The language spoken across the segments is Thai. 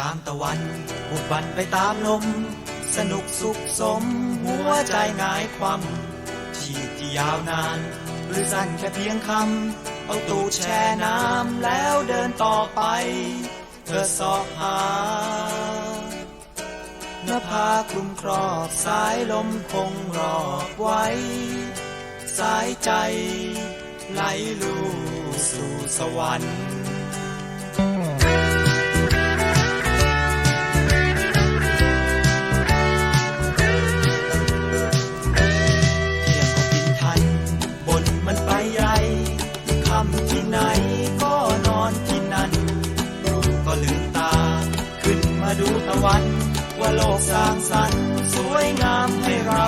ตามตะวันบุกบันไปตามลม สนุกสุขสม หัวใจงายความชีพที่ยาวนาน หรือสั้นแค่เพียงคำ เอาตูดแช่น้ำแล้วเดินต่อไป เธอสอบหาเนื้อผ้าคลุมครอบสายลมคงรอบไว้ สายใจไหลลู่สู่สวรรค์ มาดูตะวัน ว่าโลกสร้างสรรค์สวยงามให้เรา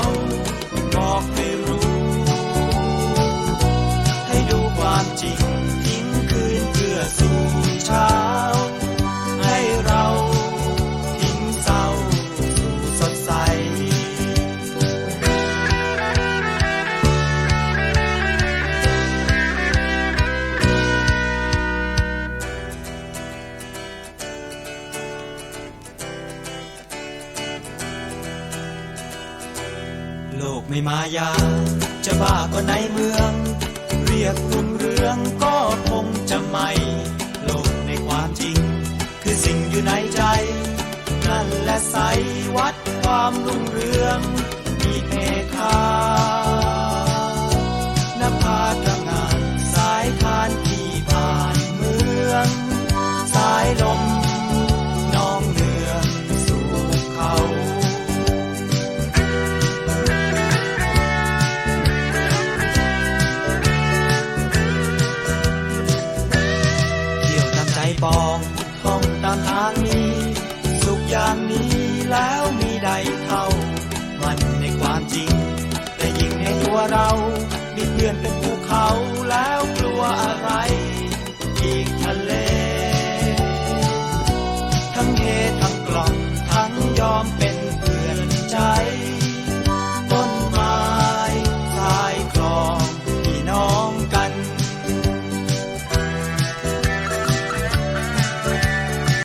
โลกไม่มายา จะบ้าก็ในเมือง เรียกรุ่งเรืองก็คงจะไม่ โลกในความจริง คือสิ่งอยู่ในใจ นั่นแหละใสวัดความรุ่งเรือง อย่างนี้แล้วมีใดเท่า มันในความจริง แต่ยิ่งในตัวเรา มีเพื่อนเป็นภูเขาแล้ว